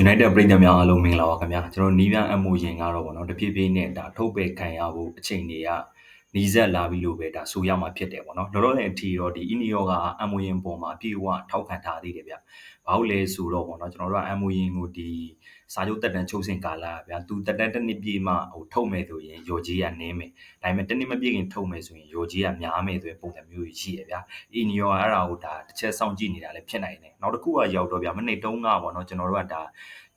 United ပရိသတ်များအားလုံးမင်္ဂလာပါခင်ဗျာကျွန်တော်နီးပြအမှုရင်ကတော့ဗောနော်တဖြည်းဖြည်းနဲ့ဒါထုတ်ပယ်ခံရဖို့အချိန်တွေက နီးစက်လာပြီလို့ပဲဒါဆိုရမှာဖြစ်တယ်ဗောနော်လောလောဆယ်အထိတော့ဒီ Inio ကအမှုရင်ပေါ်မှာအပြည့်အဝထောက်ခံထားသေးတယ်ဗျဘာလို့လဲဆိုတော့ဗောနော်ကျွန်တော်တို့ကအမှုရင်ကိုဒီစာချုပ်တက်တန်းချုပ်စင်ကာလာဗျာသူတက်တန်းတစ်နှစ်ပြည့်မှဟိုထုတ်မယ်ဆိုရင်ရော်ကြီးကနင်းမယ်ဒါပေမဲ့တစ်နှစ်မပြည့်ခင်ထုတ်မယ်ဆိုရင်ရော်ကြီးကများမယ်ဆိုရင်ပုံစံမျိုးကြီးရှိရဗျာ Inio ကအဲ့ဒါကိုဒါတစ်ချက်စောင့်ကြည့်နေတာလည်းဖြစ်နိုင်တယ်နောက်တစ်ခုကရောက်တော့ဗျာမနေ့တုန်းကဗောနော်ကျွန်တော်တို့ကဒါ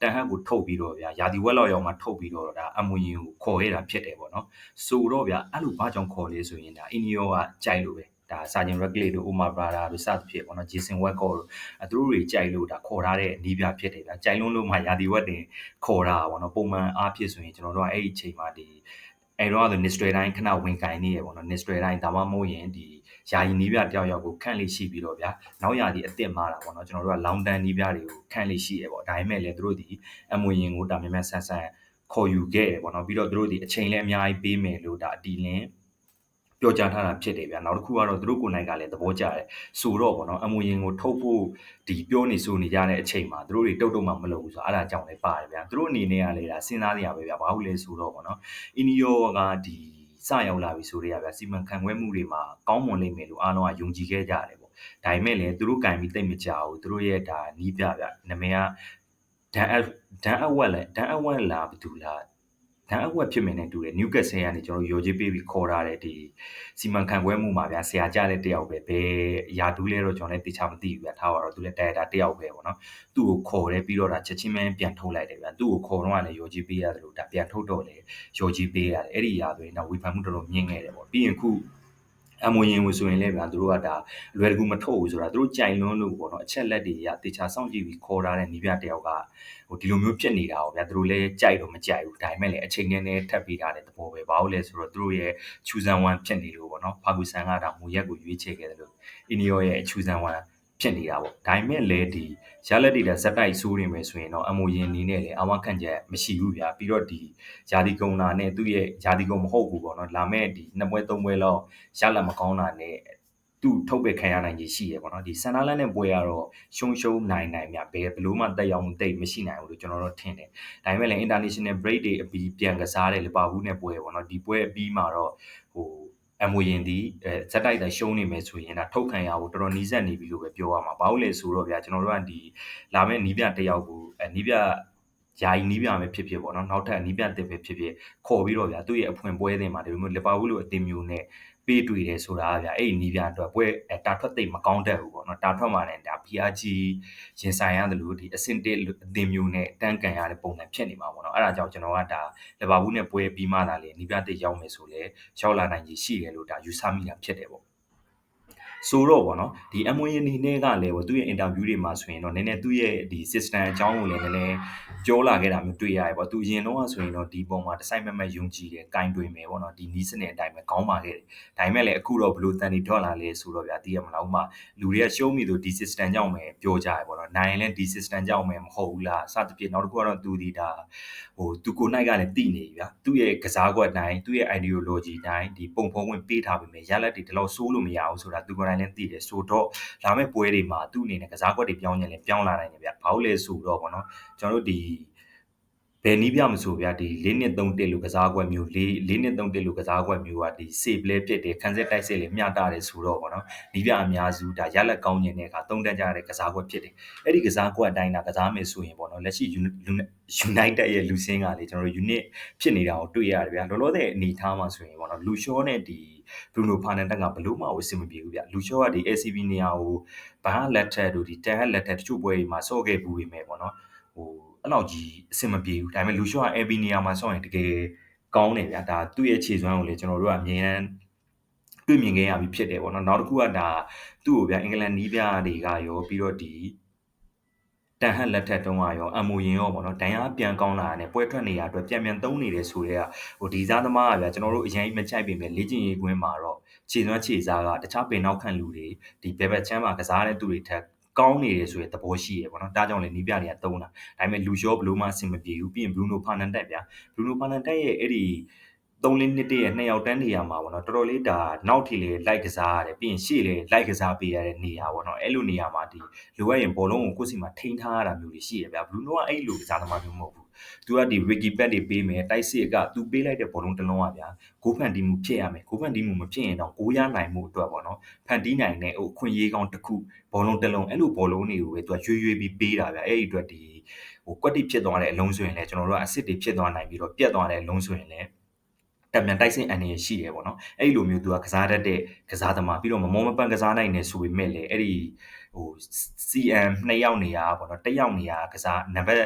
တန်ဟတ်ကိုထုတ်ပြီးတော့ဗျာယာဒီဝက်လောက်ရောက်မှထုတ်ပြီးတော့ဒါအမွေရင်ကိုခေါ်ရတာဖြစ်တယ်ပေါ့နော်ဆိုတော့ဗျာအဲ့လိုဘာကြောင့်ခေါ်လဲဆိုရင်ဒါအင်နီယောကကြိုက်လို့ပဲဒါစာဂျင်ရက်ဂလေးတို့အိုမာဘရာဒါတို့စသဖြင့်ပေါ့နော်ဂျေဆင်ဝက်ကောတို့အသူတို့တွေကြိုက်လို့ဒါခေါ်ထားတဲ့နီးပြဖြစ်တယ်ဗျာကြိုက်လုံးလို့မှယာဒီဝက်တင်ခေါ်တာပေါ့နော်ပုံမှန်အားဖြစ်ဆိုရင်ကျွန်တော်တို့ကအဲ့ဒီအချိန်မှာဒီအဲ့တော့ဆို Nistre တိုင်းခဏဝင်ကင်နေရပေါ့နော် Nistre တိုင်းဒါမှမဟုတ်ရင်ဒီယာယီနီးပြတယောက်ယောက်ကိုခန့်လေးရှိပြီးတော့ဗျာနောက်ယာဒီအစ်စ်မှာတာပေါ့နော်ကျွန်တော်တို့ကလောင်တန်နီးပြတွေကိုခန့်လေးရှိရပေါ့ဒါပေမဲ့လည်းတို့ဒီအမွေရင်ကိုဒါမြန်မြန်ဆန်ဆန်ခေါ်ယူခဲ့တယ်ပေါ့နော်ပြီးတော့တို့ဒီအချိန်လည်းအများကြီးပေးမယ်လို့ဒါအတီလင်း ပြောကြားထားတာဖြစ်တယ်ဗျာနောက်တစ်ခုကတော့သူတို့ကိုယ်နိုင်ကလည်းသဘောကျတယ်ဆိုတော့ပေါ့နော်အမွေရင်ကိုထုတ်ဖို့ဒီပြောနေဆိုနေကြတဲ့အချိန်မှာသူတို့တွေတုတ်တုတ်မှမလုပ်ဘူးဆိုတော့အဲ့ဒါကြောင့်လည်းပါတယ်ဗျာသူတို့အနေနဲ့ကလည်းဒါစဉ်းစားနေရပဲဗျာဘာလို့လဲဆိုတော့ပေါ့နော်အင်နီယောကဒီစရောက်လာပြီဆိုတော့ဗျာစီမံခန့်ခွဲမှုတွေမှာကောင်းမွန်လိမ့်မယ်လို့အားလုံးကယုံကြည်ခဲ့ကြတယ်ပေါ့ဒါပေမဲ့လည်းသူတို့ကံပြီးတိတ်မကြဘူးသူတို့ရဲ့ဒါနီးပြဗျနာမည်ကဒန်အဒန်အဝက်လဲဒန်အဝက်လာဘယ်သူလား ဒန်အဝက်ဖြစ်မယ်နဲ့တူတယ်နျူကက်ဆယ်ကနေကျွန်တော်ရော်ကြီးပေးပြီးခေါ်ထားတဲ့ဒီစီမံခန့်ခွဲမှုမှာဗျာဆရာကြတဲ့တယောက်ပဲဘယ်ရာတူးလဲတော့ကျွန်တော်လည်းတေချာမသိဘူးဗျာထားပါတော့သူလည်းတိုက်တာတယောက်ပဲပေါ့နော်သူ့ကိုခေါ်တယ်ပြီးတော့ဒါချက်ချင်းပဲပြန်ထုတ်လိုက်တယ်ဗျာသူ့ကိုခေါ်တော့လည်းရော်ကြီးပေးရတယ်လို့ဒါပြန်ထုတ်တော့လေရော်ကြီးပေးရတယ်အဲ့ဒီရာဆိုရင်တော့ဝေဖန်မှုတော်တော်မြင့်ခဲ့တယ်ပေါ့ပြီးရင်ခု အမွေရင်ကိုဆိုရင်လည်းဗျာသူတို့ကဒါလွယ်တကူမထုတ်ဘူးဆိုတာသူတို့ကြိုင်လွန်းလို့ပေါ့နော်အချက်လက်တွေရတေချာစောင့်ကြည့်ပြီးခေါ်ထားတဲ့နီးပြတယောက်ကဟိုဒီလိုမျိုးဖြစ်နေတာပေါ့ဗျာသူတို့လည်းကြိုက်တော့မကြိုက်ဘူးဒါပေမဲ့လည်းအချိန်နဲ့နဲ့ထပ်ပေးထားတဲ့သဘောပဲဘာလို့လဲဆိုတော့သူတို့ရဲ့ချူဇန်ဝမ်ဖြစ်နေလို့ပေါ့နော်ဖာဂူဆန်ကဒါမူရက်ကိုရွေးချယ်ခဲ့တယ်လို့အီနီယောရဲ့ချူဇန်ဝမ် ဖြစ်နေတာပေါ့ဒါပေမဲ့လည်းဒီရလက်တွေလည်းဇက်တိုက်ဆိုးနေမယ်ဆိုရင်တော့အမိုရင်နေနဲ့လည်းအဝခန့်ချက်မရှိဘူးဗျာပြီးတော့ဒီယာဒီကုံနာနဲ့သူ့ရဲ့ယာဒီကုံမဟုတ်ဘူးပေါ့နော်လာမဲ့ဒီနှစ်ပွဲသုံးပွဲလောက်ရလက်မကောင်းတာနဲ့သူ့ထုတ်ပယ်ခံရနိုင်ကြီးရှိရပေါ့နော်ဒီဆန်နာလန်နဲ့ပွဲကတော့ရှုံရှုံနိုင်နိုင်မြဘယ်ဘလို့မှတက်ရောက်မှုတိတ်မရှိနိုင်ဘူးလို့ကျွန်တော်တို့ထင်တယ်ဒါပေမဲ့လည်း international break တွေအပြီးပြန်ကစားတဲ့လီဗာပူးနဲ့ပွဲပေါ့နော်ဒီပွဲအပြီးမှာတော့ဟို အမွေရင်ဒီအဲဇက်တိုက်တာရှုံးနေမယ်ဆိုရင်ဒါထုတ်ခံရဖို့တော်တော်နီးစပ်နေပြီလို့ပဲပြောရမှာဘာလို့လဲဆိုတော့ဗျာကျွန်တော်တို့ကဒီလာမယ့်နီးပြတယောက်ကိုအဲနီးပြယာယီနီးပြမယ်ဖြစ်ဖြစ်ပေါ့နော်နောက်ထပ်နီးပြတစ်ပဲဖြစ်ဖြစ်ခေါ်ပြီးတော့ဗျာသူ့ရဲ့အဖွင့်ပွဲတင်မှာဒီလိုမျိုးလီဗာပူးလိုအသင်းမျိုးနဲ့ ပေးတွေ့တယ်ဆိုတာဗျာအဲ့ဒီနီးပြအတွက်ပွဲအဲတာထွက်သိမ့်မကောင်းတတ်ဘူးပေါ့နော်တာထွက်မှလည်းဒါ PRG ရင်ဆိုင်ရတယ်လို့ဒီအဆင့်တစ်အသင်းမျိုးနဲ့တန်းကန်ရတဲ့ပုံစံဖြစ်နေမှာပေါ့နော်အဲ့ဒါကြောင့်ကျွန်တော်ကဒါလီဗာပူးနဲ့ပွဲပြီးမှသာလေနီးပြတစ်ရောက်မယ်ဆိုလေရောက်လာနိုင်ကြီးရှိတယ်လို့ဒါယူဆမိတာဖြစ်တယ်ပေါ့ ဆိုတော့ဗောနော်ဒီ MON အနေနဲ့ကလည်းဗောသူ့ရဲ့ interview တွေမှာဆိုရင်တော့နည်းနည်းသူ့ရဲ့ဒီ system အကြောင်းကိုလည်းနည်းနည်းပြောလာခဲ့တာမျိုးတွေ့ရတယ်ဗောသူအရင်တော့ဆိုရင်တော့ဒီပုံမှာတစိုက်မမတ်ယုံကြည်တယ်ကင်တွင်မယ်ဗောနော်ဒီနီးစနစ်အတိုင်းပဲခေါင်းပါခဲ့တယ်ဒါပေမဲ့လည်းအခုတော့ဘလို့တန်တီထွက်လာလဲဆိုတော့ဗျာတည်ရမလားဥမာလူတွေကရှုံးမိသူဒီ system ကြောင့်ပဲပြောကြရဗောနော်နိုင်ရင်လည်းဒီ system ကြောင့်ပဲမဟုတ်ဘူးလားစသဖြင့်နောက်တစ်ခုကတော့သူဒီဒါဟိုသူကိုနိုင်ကလည်းတည်နေပြီဗျာသူ့ရဲ့ကစားကွက်တိုင်းသူ့ရဲ့ ideology တိုင်းဒီပုံဖုံးဝင်ပေးထားပြီမယ်ရလက်တွေဒီလောက်စိုးလို့မရဘူးဆိုတာသူကိုနိုင်လည်းတည်တယ်ဆိုတော့လာမယ့်ပွဲတွေမှာသူ့အနေနဲ့ကစားကွက်တွေပြောင်းရင်လည်းပြောင်းလာနိုင်တယ်ဗျဘာလို့လဲဆိုတော့ဗောနော်ကျွန်တော်တို့ဒီဘယ်နည်းပြမဆိုဗျာဒီ၄နှစ်၃တက်လို့ကစားကွက်မျိုး၄၄နှစ်၃တက်လို့ကစားကွက်မျိုးကဒီ save လဲဖြစ်တယ်ခံစစ်တိုက်စစ်လဲမျှတာတယ်ဆိုတော့ဗောနော်နီးပြအများစုဒါရလက်ကောင်းခြင်းတဲ့အခါသုံးတန်းကြတဲ့ကစားကွက်ဖြစ်တယ်အဲ့ဒီကစားကွက်အတိုင်းဒါကစားမယ်ဆိုရင်ဗောနော်လက်ရှိ United ရဲ့လူစင်းကလေကျွန်တော်တို့ unit ဖြစ်နေတာကိုတွေ့ရတယ်ဗျာလောလောဆယ်အနေထားမှာဆိုရင်ဗောနော်လူရှောနဲ့ဒီ Bruno Fernandes ကဘလို့မှအဆင်မပြေဘူးဗျလူရှောကဒီ ACB နေရာကိုဘာလက်ထက်တို့ဒီတန်ဟက်လက်ထက်တချို့ပွဲတွေမှာစော့ခဲ့ဘူးပဲမယ်ပေါ့နော်ဟိုအဲ့လောက်ကြီးအဆင်မပြေဘူးဒါပေမဲ့လူရှောက AB နေရာမှာစော့ရင်တကယ်ကောင်းတယ်ဗျာဒါသူ့ရဲ့ခြေစွမ်းကိုလေကျွန်တော်တို့ကအမြင်တမ်းတွေ့မြင်ခဲ့ရပြီဖြစ်တယ်ပေါ့နော်နောက်တစ်ခုကဒါသူ့ကိုဗျာအင်္ဂလန်နီးပြတွေကရောပြီးတော့ဒီ တန်ဟက်လက်ထက်တုန်းကရောအမူရင်ရောပေါ့နော်ဒဏ်ရာပြန်ကောင်းလာတယ်ပွဲထွက်နေရအတွက်ပြန်ပြန်သုံးနေတယ်ဆိုတော့ဟိုဒီစားသမားကဗျာကျွန်တော်တို့အရင်မချိုက်ပေမဲ့လေ့ကျင့်ရေးကွင်းမှာတော့ခြေစွမ်းခြေစားကတခြားပင်နောက်ခံလူတွေဒီဘယ်ဘက်ချမ်းမှာကစားတဲ့သူတွေထက်ကောင်းနေတယ်ဆိုရင်သဘောရှိရပေါ့နော်ဒါကြောင့်လည်းနီးပြတွေကသုံးတာဒါပေမဲ့လူရှောဘလို့မှအဆင်မပြေဘူးပြီးရင် Bruno Fernandes ဗျာ Bruno Fernandes ရဲ့အဲ့ဒီ 3လေးနှစ်တည်းရဲ့နှစ်ယောက်တန်းနေရာမှာပေါ့နော်တော်တော်လေးဒါနောက်ထီလေးလိုက်ကစားရတယ်ပြီးရင်ရှေ့လေးလိုက်ကစားပေးရတဲ့နေရာပေါ့နော်အဲ့လိုနေရာမှာဒီလိုအပ်ရင်ဘောလုံးကိုကိုယ့်စီမှာထိန်းထားရတာမျိုးတွေရှိရဗျာဘလူးနိုကအဲ့လိုကစားသမားမျိုးမဟုတ်ဘူးသူကဒီ Ricky Pet တွေပေးမယ်တိုက်စစ်ကသူပေးလိုက်တဲ့ဘောလုံးတစ်လုံးอ่ะဗျာဂိုးဖန်တီးမှုဖြစ်ရမယ်ဂိုးဖန်တီးမှုမဖြစ်ရင်တော့ဂိုးရနိုင်မှုအတွက်ပေါ့နော်ဖန်တီးနိုင်တဲ့ဟိုခွင့်ရေးကောင်းတစ်ခုဘောလုံးတစ်လုံးအဲ့လိုဘောလုံးတွေကိုပဲသူကရွေးရွေးပြီးပေးတာဗျာအဲ့ဒီအတွက်ဒီဟိုကွက်တိဖြစ်သွားတဲ့အလုံးဆိုရင်လည်းကျွန်တော်တို့ကအစ်စ်တွေဖြစ်သွားနိုင်ပြီးတော့ပြတ်သွားတဲ့အလုံးဆိုရင်လည်း တမြန်တိုက်စစ်အန်ရရှိတယ်ပေါ့နော်အဲ့လိုမျိုးသူကကစားတတ်တဲ့ကစားသမားပြီးတော့မမောမပန်ကစားနိုင်တယ်ဆိုပေမဲ့လည်းအဲ့ဒီဟို CM နှစ်ယောက်နေရပေါ့နော်တစ်ယောက်နေရကစားနံပါတ်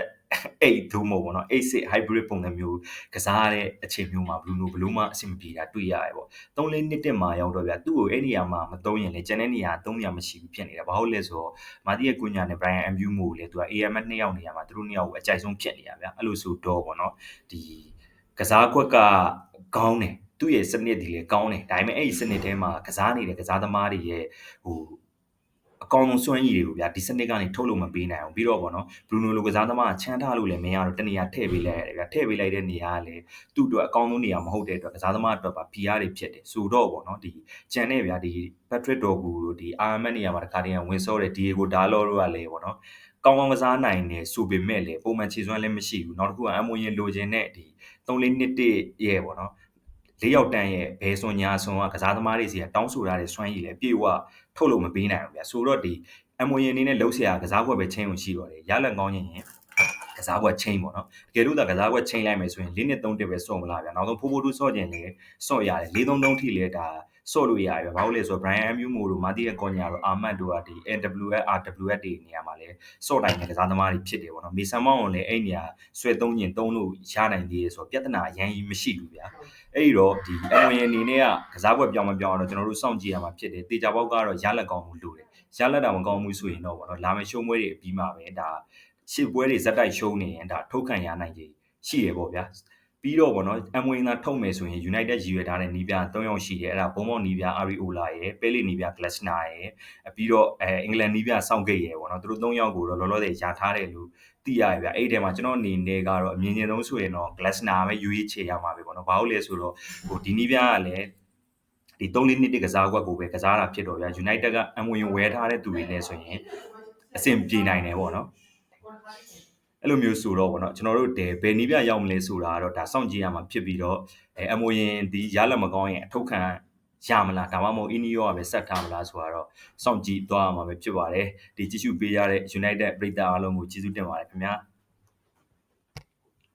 8ဒုမဟုတ်ပေါ့နော်8 6 hybrid ပုံစံမျိုးကစားရတဲ့အချိန်မျိုးမှာ Bruno ဘလို့မှအဆင်မပြေတာတွေ့ရတယ်ပေါ့3လေးနှစ်တက်မှာရောက်တော့ဗျာသူ့ကိုအဲ့နေရာမှာမသုံးရင်လေကျန်တဲ့နေရာ3နေရာမရှိဘူးဖြစ်နေတာဘာလို့လဲဆိုတော့မာတီရဲ့ကုညာနဲ့ Brian MU မို့လေသူက AMS နှစ်ယောက်နေရာမှာသူတို့နှစ်ယောက်ကိုအကြိုက်ဆုံးဖြစ်နေတာဗျာအဲ့လိုဆိုတော့ပေါ့နော်ဒီ ကစားကွက်ကကောင်းတယ်သူ့ရဲ့စနစ်ဒီလေကောင်းတယ်ဒါပေမဲ့အဲ့ဒီစနစ်ထဲမှာကစားနေတဲ့ကစားသမားတွေရဲ့ဟိုအကောင်ဆုံးစွမ်းရည်တွေကိုဗျာဒီစနစ်ကနေထုတ်လို့မပေးနိုင်အောင်ပြီးတော့ပေါ့နော်ဘရူနိုလိုကစားသမားချမ်းထားလို့လည်းမရတော့တနေရာထည့်ပေးလိုက်ရတယ်ဗျာထည့်ပေးလိုက်တဲ့နေရာကလည်းသူ့အတွက်အကောင်းဆုံးနေရာမဟုတ်တဲ့အတွက်ကစားသမားအတွက်ပါ PR တွေဖြစ်တယ်ဆိုတော့ပေါ့နော်ဒီကြံတဲ့ဗျာဒီ Patrick Dorgu တို့ဒီ RMS နေရာမှာတခါတည်းဝင်စောတဲ့ Diego Dalot တို့ကလည်းပေါ့နော်ကောင်းကောင်းကစားနိုင်တယ်ဆိုပေမဲ့လည်းပုံမှန်ခြေစွမ်းလည်းမရှိဘူးနောက်တစ်ခုကအမွေရင်လိုချင်တဲ့ဒီ 3လေးနှစ်တည်းရဲ့ပေါ့နော်လေးယောက်တန်းရဲ့ဘဲစွန်ညာစွန်ကကစားသမားတွေစီကတောင်းဆိုထားတဲ့စွမ်းရည်လည်းပြေဝထုတ်လို့မပေးနိုင်ဘူးဗျာဆိုတော့ဒီ MON အနေနဲ့လှုပ်ရှားကစားကွက်ပဲချင်းကိုရှိတော့တယ်ရလက်ကောင်းရင်ကစားကွက်ချင်းပေါ့နော်တကယ်လို့သာကစားကွက်ချင်းလိုက်မယ်ဆိုရင်၄နှစ်၃တစ်ပဲစော့မလားဗျာနောက်ဆုံးဖိုးဖိုးတူးစော့ခြင်းလေစော့ရတယ်၄၃၃ထိလေဒါ စော့လို့ရတယ်ဗျာဘာလို့လဲဆိုတော့ Brian MU မို့လို့မာတီရဲ့ကောညာတို့အာမတ်တို့ကဒီ NWS RWS တွေနေရာမှာလဲစော့တိုင်းတဲ့ကစားသမားတွေဖြစ်တယ်ပေါ့နော်မေဆန်မောင်းကလည်းအဲ့နေရာဆွဲသုံးရင်သုံးလို့ရနိုင်သေးတယ်ဆိုတော့ပြဿနာအရင်ကြီးမရှိဘူးဗျာအဲ့ဒီတော့ဒီ MON အနေနဲ့ကကစားကွက်ပြောင်းမပြောင်းတော့ကျွန်တော်တို့စောင့်ကြည့်ရမှာဖြစ်တယ်တေချာပေါက်ကတော့ရလက်ကောင်းမှုလို့တယ်ရလက်တာမကောင်းဘူးဆိုရင်တော့ဗောနော်လာမယ့်ရှုံးပွဲတွေပြီးမှပဲဒါရှစ်ပွဲတွေဇက်တိုက်ရှုံးနေရင်ဒါထုတ်ခံရနိုင်ခြေရှိရပေါ့ဗျာ ပြီးတော့ဗောနော်အမွေသာထုတ်မယ်ဆိုရင် United ရည်ရွယ်ထားတဲ့နီးပြ3ယောက်ရှိတယ်အဲ့ဒါဘုံမောင်နီးပြ Ariola ရယ်ပဲလီနီးပြ Glasner ရယ်ပြီးတော့အဲအင်္ဂလန်နီးပြစောင့်ဂိတ်ရယ်ဗောနော်သူတို့3ယောက်ကိုတော့လောလောဆယ်ယာထားတယ်လို့သိရရဗျအဲ့ဒီထဲမှာကျွန်တော်အနေနဲ့ကတော့အမြင်ကျင်ဆုံးဆိုရင်တော့ Glasner ပဲယူရေးချေရမှာပဲဗောနော်ဘာလို့လဲဆိုတော့ဟိုဒီနီးပြကလည်းဒီ3လေးနှစ်တကစားကွက်ကိုပဲကစားတာဖြစ်တော့ဗျာ United ကအမွေဝဲထားတဲ့သူတွေလည်းဆိုရင်အဆင်ပြေနိုင်တယ်ပေါ့နော် အဲ့လိုမျိုးဆိုတော့ဗောနော်ကျွန်တော်တို့တဲဘယ်နည်းပြရောက်မလဲဆိုတာကတော့ဒါစောင့်ကြည့်ရမှာဖြစ်ပြီးတော့အဲအမွေရင်ဒီရလက်မကောင်းရင်အထုတ်ခံရမလားဒါမှမဟုတ်အင်းနီယောကပဲဆက်ထားမလားဆိုတာတော့စောင့်ကြည့်သွားရမှာပဲဖြစ်ပါတယ်ဒီကြည့်ရှုပေးရတဲ့ United ပြည်သားအားလုံးကိုကျေးဇူးတင်ပါတယ်ခင်ဗျာ